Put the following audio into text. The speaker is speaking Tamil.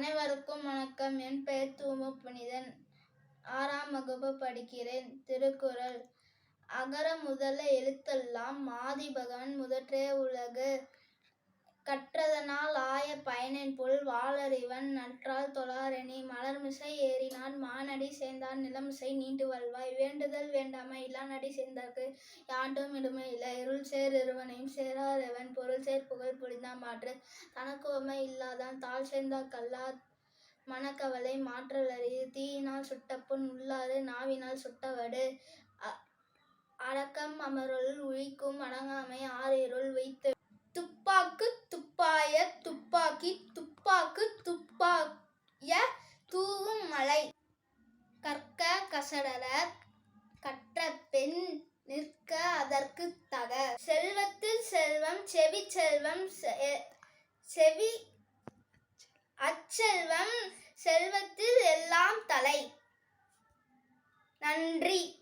அனைவருக்கும் வணக்கம். என் பெயர் தூம புனிதன். ஆறாம் வகுப்பு படிக்கிறேன். திருக்குறள். அகர முதல எழுத்தெல்லாம் ஆதி பகவன் முதற்றே உலகு. கற்றதனால் ஆய பயனின் பொருள் வாழறிவன். நற்றால் தொழாரணி மலர்மிசை ஏறினான். மானடி சேர்ந்தான். நிலமிசை நீண்டு வாழ்வாய் வேண்டுதல் வேண்டாமை இல்லானடி சேர்ந்தார்க்கு யாண்டும் இடுமை இல்லை. இருள் சேர் இருவனையும் சேராதவன் பொருள் சேர் புகழ் புரிந்தான் மாற்று. தனக்குவமை இல்லாதான் தாழ் சேர்ந்தா கல்லா மனக்கவலை மாற்றலறி. தீயினால் சுட்டப்புண் உள்ளாறு நாவினால் சுட்டவடு அ- அடக்கம் அமருள் உழிக்கும் அடங்காமை ஆறிருள் வைத்து. துப்பாக்கு துப்பாய துப்பாக்கி துப்பாக்கு துப்பாய தூவும் மலை கற்க கசடர கற்ற பெண் நிற்க அதற்கு தக. செல்வத்தில் செல்வம் செவி செல்வம் செவி அச்செல்வம் செல்வத்தில் எல்லாம் தலை. நன்றி.